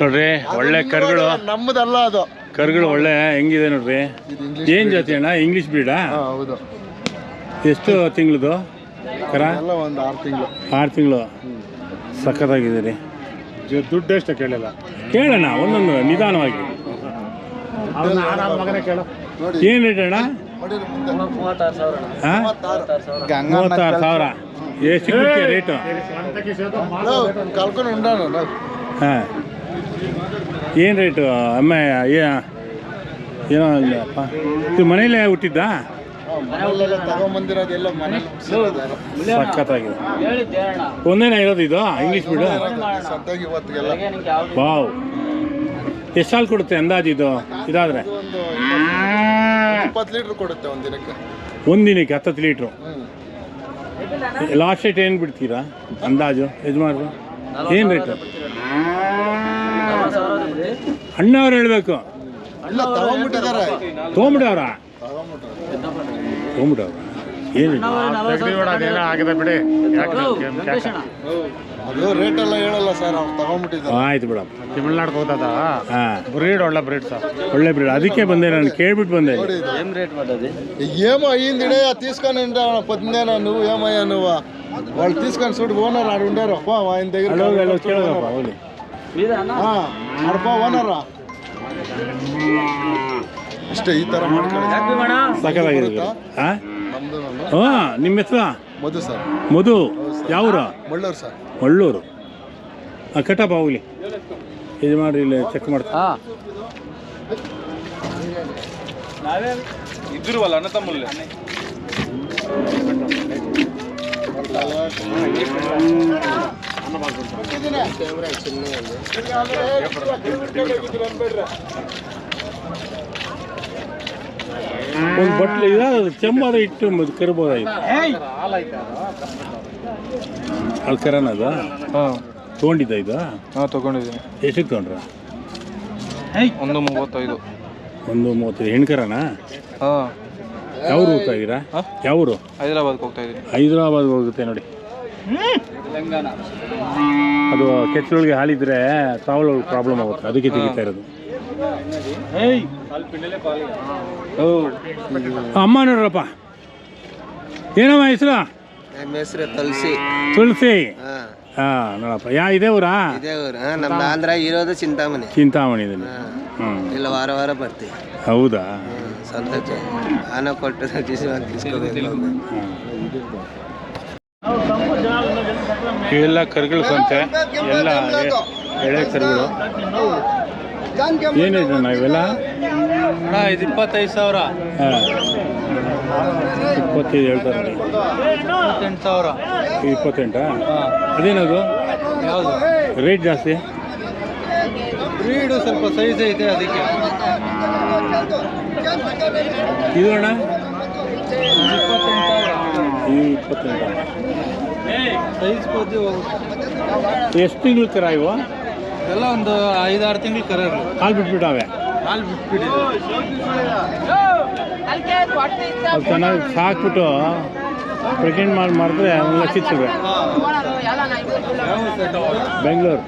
ನೋಡ್ರಿ ಒಳ್ಳೆ ಕರುಗಳು. ನಮ್ಮದಲ್ಲ ಅದು. ಕರುಗಳು ಒಳ್ಳೆ ಹೆಂಗಿದೆ ನೋಡ್ರಿ? ಇದು ಇಂಗ್ಲಿಷ್ ಏನ್ ಜಾತಿ ಅಣ್ಣ? ಇಂಗ್ಲಿಷ್ ಬ್ರೀಡಾ ಹೌದು. ಎಷ್ಟು ತಿಂಗಳದು? ಕರ? ಎಲ್ಲ ಒಂದು ಆರು ತಿಂಗಳು. ಆರು ತಿಂಗಳು. ಸಖತ್ತಾಗಿದೆ ರೀ. ದುಡ್ಡು ಎಷ್ಟು ಕೇಳಲ್ಲ. ಕೇಳೋಣ ಒಂದೊಂದು ನಿಧಾನವಾಗಿ. ಏನ್ ಏನು ರೇಟ್ ಅಣ್ಣ? ಮೂವತ್ತಾರು. ಸಾವಿರ ಎಷ್ಟು ರೇಟು ಕಲ್ಕೊಂಡು ನಾವು ಹಾಂ. ಏನು ರೇಟು ಅಮ್ಮ ಏನೋ ಇಲ್ಲಪ್ಪ ಇದು ಮನೇಲೇ ಹುಟ್ಟಿದ್ದಾ. ಸಖತ್ತಾಗಿದೆ. ಒಂದೇನ ಇರೋದು ಇದು? ಇಂಗ್ಲೀಷ್ ಬಿಡು. ವಾವ್ ಎಷ್ಟು ಸಾಲು ಕೊಡುತ್ತೆ ಅಂದಾಜು ಇದು? ಇದಾದರೆ? ಒಂದು ದಿನಕ್ಕೆ ಹತ್ತತ್ತು ಲೀಟ್ರು ಲಾಸ್ಟ್ ರೇಟ್ ಏನು ಬಿಡ್ತೀರಾ ಅಂದಾಜು, ಯಜಮಾನ್ರು? ಏನು ರೇಟು ಅಣ್ಣವ್ರು ಹೇಳಬೇಕು ಇಲ್ಲ ತಗೊಂಬಿಟ್ಟಿದ್ದಾರೆ ತೊಗೊಂಬಿಡವ್ರ ತಗೊಂಬಿಟ್ರೆ ತೊಗೊಂಬಿಡವ್ರ ಏನು ಆಗಿದೆ ಬಿಡಿ ಅದು ರೇಟ್ ಎಲ್ಲ ಹೇಳಲ್ಲ ಸರ್ ಅವ್ರು ತಗೊಂಬಿಟ್ಟಿದ್ದಾರೆ ಆಯ್ತು ಬಿಡಪ್ಪ ತಮಿಳ್ನಾಡು ಹೋದದ ಹಾಂ ಬ್ರೀಡ್ ಒಳ್ಳೆ ಬ್ರೀಡ್ ಸರ್ ಒಳ್ಳೆ ಬಿಡ ಅದಕ್ಕೆ ಬಂದೆ ನಾನು ಕೇಳ್ಬಿಟ್ಟು ಬಂದೆ ನೋಡಿ ಇದು. ఏమో అయ్యింది ఇడే తీసుకొని ఉంటాను పొద్దున్నే నువ్వు ఏమయ్యా నువ్వు వాళ్ళు తీసుకొని చూడు ఓనర్ ఆడు ఉండారు అప్ప ఆయన దగ్గర ಅಲ್ಲೋಗಿ ಅಲ್ಲೋಗಿ ಕೇಳೋದಪ್ಪ ಹೋಗಿ ಆಡಪ್ಪ ಓನರ ಅಷ್ಟೇ ಈ ತರ ಮಾಡ್ಕೊಳ್ಳಿ. ಹಾಂ ನಮ್ದು ನಾನು ಹಾಂ ನಿಮ್ಮ ಹೆಸರು? ಮಧು ಸರ್. ಮಧು ಯಾವೂರ? ಮಳ್ಳೂರು ಸರ್. ಮಳ್ಳೂರು. ಹಾಂ ಕಟ್ಟಪ್ಪ ಹೋಗ್ಲಿ. ಇದು ಮಾಡಿ ಇಲ್ಲಿ ಚೆಕ್ ಮಾಡ್ತಾ ಇದ್ರು ಅಲ್ಲ ಅಣ್ಣ ತಮ್ಮಲ್ಲಿ? ಒಂದು ಬಟ್ಲು ಇದೆ ಅದು ಚೆಂಬಾದ ಇಟ್ಟು ಅದು ಕರ್ಬೋದಾಗಿತ್ತು ಅಲ್ಲಿ ಕರನ ಅದ? ಹಾಂ. ತೊಗೊಂಡಿದ್ದ ಇದು? ಹಾಂ ತೊಗೊಂಡಿದ್ದೀನಿ. ಎಷ್ಟಕ್ಕೆ ತೊಗೊಂಡ್ರ? ಒಂದು ಮೂವತ್ತೈದು. ಒಂದು ಮೂವತ್ತೈದು. ಹೆಣ್ಕರನ? ಹಾಂ. ಯಾವ ಊರು ಹೋಗ್ತಾ ಇದ್ದೀರಾ? ಹಾಂ? ಯಾವ ಊರು ಹೈದರಾಬಾದ್ಗೆ ಹೋಗ್ತಾ ಇದ್ದೀನಿ. ಹೈದರಾಬಾದ್ ಹೋಗುತ್ತೆ ನೋಡಿ. ಅದು ಕೆಚ್ಚಲೊಳಗೆ ಹಾಲಿದ್ರೆ ಟ್ರಾವೆಲ್ ಪ್ರಾಬ್ಲಮ್ ಆಗುತ್ತೆ. ಅದಕ್ಕೆ ತೆಗಿತಾ ಇರೋದು. ಅಮ್ಮ ನೋಡ್ರಪ್ಪ ಏನಮ್ಮ ಹೆಸರು? ನಮ್ಮ ಹೆಸರು ತುಳಸಿ ತುಳಸಿ ಹಾ. ಹಾಂ ನೋಡಪ್ಪ. ಯಾ ಇದೇ ಊರಾ? ಇದೇ ಊರು. ಹಾ, ನಮ್ದು ಆಂಧ್ರ ಇರೋದು ಚಿಂತಾಮಣಿ. ಚಿಂತಾಮಣಿದಲ್ಲಿ. ಹಾ. ಇಲ್ಲ ವಾರ ವಾರ ಬರ್ತೀವಿ. ಹೌದಾ? ಸಂತೋಷ ಹಣ ಕೊಟ್ಟು ಇವೆಲ್ಲ ಕರುಗಳು ಸಂತೆ ಎಲ್ಲ ಎಳೆ ಕರುಗಳು. ಏನಿದೆ ಅಣ್ಣ ಇವೆಲ್ಲ ಅಣ್ಣ ಇದು ಇಪ್ಪತ್ತೈದು ಸಾವಿರ. ಹಾಂ. ಇಪ್ಪತ್ತೈದು ಹೇಳ್ತಾರೆ. ಇಪ್ಪತ್ತೆಂಟು ಸಾವಿರ. ಇಪ್ಪತ್ತೆಂಟಾ? ಅದೇನದು? ಯಾವುದು? ರೇಟ್ ಜಾಸ್ತಿ? ಬ್ರೀಡು ಸ್ವಲ್ಪ ಸೈಜ್ ಐತೆ ಅದಕ್ಕೆ. ಇದು ಅಣ್ಣ? ಇಪ್ಪತ್ತೆಂಟು ಸಾವಿರ. ಇಪ್ಪತ್ತೆಂಟ. ಸೈಜ್ ಎಷ್ಟು ತಿಂಗಳು ಕರ ಇವು? ಎಲ್ಲ ಒಂದು ಐದಾರು ತಿಂಗಳು ಕರ ಹಾಲು ಬಿಟ್ಬಿಟ್ಟಾವೆ? ಹಾಲು ಬಿಟ್ಬಿಟ್ಟಿದೆ. ಅದು ಚೆನ್ನಾಗಿ ಸಾಕ್ಬಿಟ್ಟು ಪ್ರೆಗ್ನೆಂಟ್ ಮಾಡಿ ಮಾಡಿದ್ರೆ ಒಂದು ಲಕ್ಷ ಬೆಂಗಳೂರು. ಬೆಂಗಳೂರು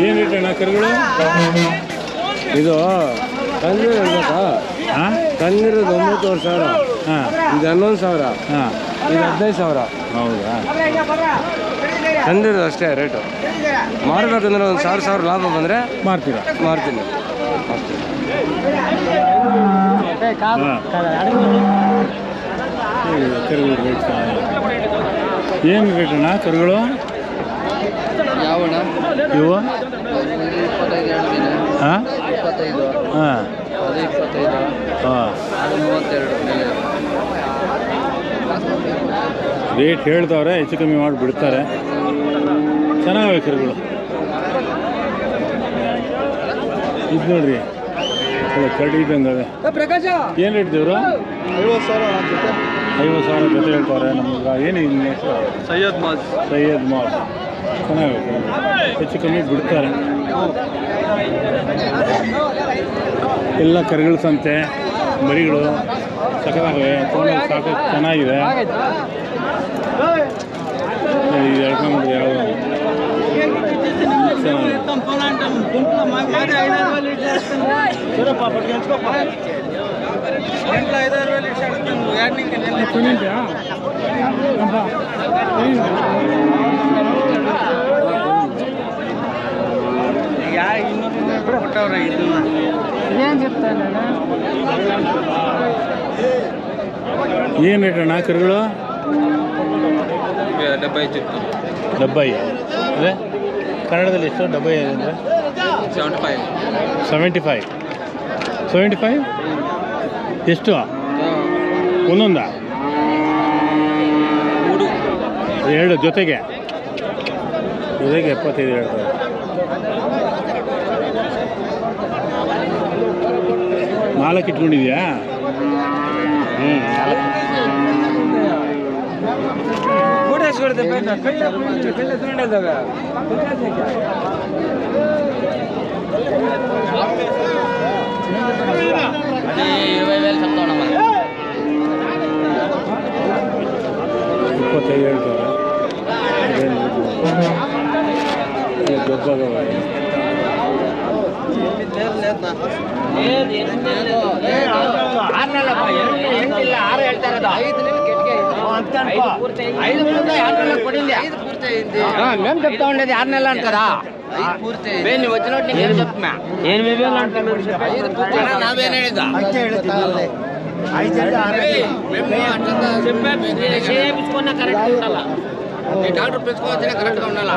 ಏನು ರೇಟ್ ಅಣ್ಣ ಕರುಗಳು? ಇದು ತಂದಿರ ಹೇಳ್ಬೇಕಾ ಹಾಂ ತಂದಿರೋದು ಒಂಬತ್ತುವರೆ ಸಾವಿರ. ಹಾಂ. ಇದು ಹನ್ನೊಂದು ಸಾವಿರ. ಹಾಂ. ಇದು ಹದಿನೈದು ಸಾವಿರ. ಹೌದಾ? ತಂದಿರೋದು ಅಷ್ಟೇ ರೇಟು ಮಾರಬೇಕಂದ್ರೆ ಒಂದು ಸಾವಿರ ಸಾವಿರ ಲಾಭ ಬಂದರೆ ಮಾಡ್ತೀರಾ ಮಾರ್ತೀನಿ. ಹಾಂ ಕರುಗಳು ರೇಟ್ ಏನು ರೇಟಣ್ಣ ಕರುಗಳು? ಯಾವಣ್ಣ ಇವು? ಹಾಂ ಹಾಂ ಹಾಂ ರೇಟ್ ಹೇಳ್ದವ್ರೆ, ಹೆಚ್ಚು ಕಮ್ಮಿ ಮಾಡಿ ಬಿಡ್ತಾರೆ ಚೆನ್ನಾಗವೆ ಕರುಗಳು. ಇದು ನೋಡ್ರಿ. ಕರಡಿ ಇದ್ದಂಗೆ ಏನು ರೇಟ್ ದೇವ್ರ? ಐವತ್ತು ಸಾವಿರ ಜೊತೆ ಐವತ್ತು ಸಾವಿರ ಜೊತೆ ಹೇಳ್ತಾರೆ ನಮ್ಗೆ ಏನು ಹೆಸರು? ಸೈಯದ್ ಮಾಜ್. ಸೈಯದ್ ಮಾಲ್ ಚೆನ್ನಾಗಿದೆ ಹೆಚ್ಚು ಕಮ್ಮಿ ಬಿಡ್ತಾರೆ. ಎಲ್ಲ ಕರಿಗಳ ಸಂತೆ ಮರಿಗಳು ಸಖತ್ತಾಗಿವೆ ತೊಗೊಂಡು ಸಾಕು ಚೆನ್ನಾಗಿದೆ. ಇದು ಎಳ್ಕೊಂಡ್ಬಿಡ್ದು ಯಾವುದು ಚೆನ್ನಾಗಿದೆ ಏನು ರೇಟ್ ಅಣ್ಣ ಕರುಗಳು? ಡಬ್ಬೈ ಚಿತ್ತು ಡಬ್ಬೈ. ಅದೇ? ಕನ್ನಡದಲ್ಲಿ ಎಷ್ಟು? ಡಬ್ಬೈ ಅಂದರೆ? Seventy five seventy five seventy five ಎಷ್ಟು? ಒಂದೊಂದಾ? ಎರಡು ಜೊತೆಗೆ? ಜೊತೆಗೆ ಎಪ್ಪತ್ತೈದು ಎರಡು ನಾಲ್ಕು ಇಟ್ಕೊಂಡಿದ್ಯಾ? ಹ್ಞೂ ನಾಲ್ಕು. ಇಪ್ಪತ್ತೈದು ಹೇಳ್ತಾರೆ ಅದೇನು ದೊಡ್ಡದಾಗವ మేము చెప్తా ఉండేది ఆరు నెలలు అంట కదా బే నువ్వు వచ్చినట్టు నీకు ఏం చెప్తున్నా ఎనిమిది వేలు అంటే నావేం ಹೇಳಿದ చేయించుకున్నా కరెక్ట్ ఉండాల ఈ డాక్టర్ పెంచుకోవాల్సిన కరెక్ట్గా ఉండాలా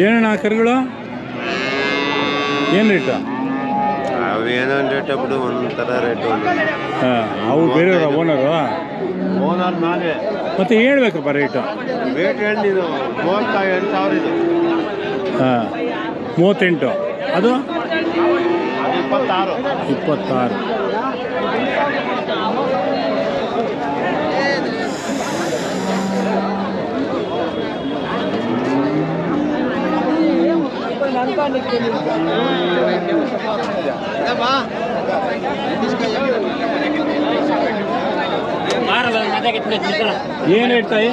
ಏನಣ್ಣ ಕರುಗಳು ಏನು ರೇಟು ಅವು ಏನೋ ರೇಟ್ ಬಿಡು ಒಂಥರ ರೇಟು ಹಾಂ ಅವು ಬೇರೆಯವರ ಓನರು ಓನರ್ ನಾನೇ. ಮತ್ತೆ ಹೇಳ್ಬೇಕಪ್ಪ ರೇಟು ರೇಟ್ ಹೇಳಿದ್ದು ಮೂವತ್ತ ಎಂಟು ಸಾವಿರ ಇದು ಹಾಂ ಮೂವತ್ತೆಂಟು. ಅದು? ಅದು ಇಪ್ಪತ್ತಾರು. ಇಪ್ಪತ್ತಾರು. ಏನು ಹೇಳ್ತಾಯಿ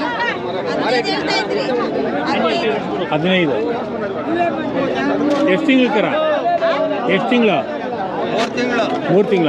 ಹದಿನೈದು ಎಷ್ಟು ತಿಂಗಳು ಕರ ಎಷ್ಟು ತಿಂಗಳು ಮೂರು ತಿಂಗಳು ಮೂರು ತಿಂಗಳ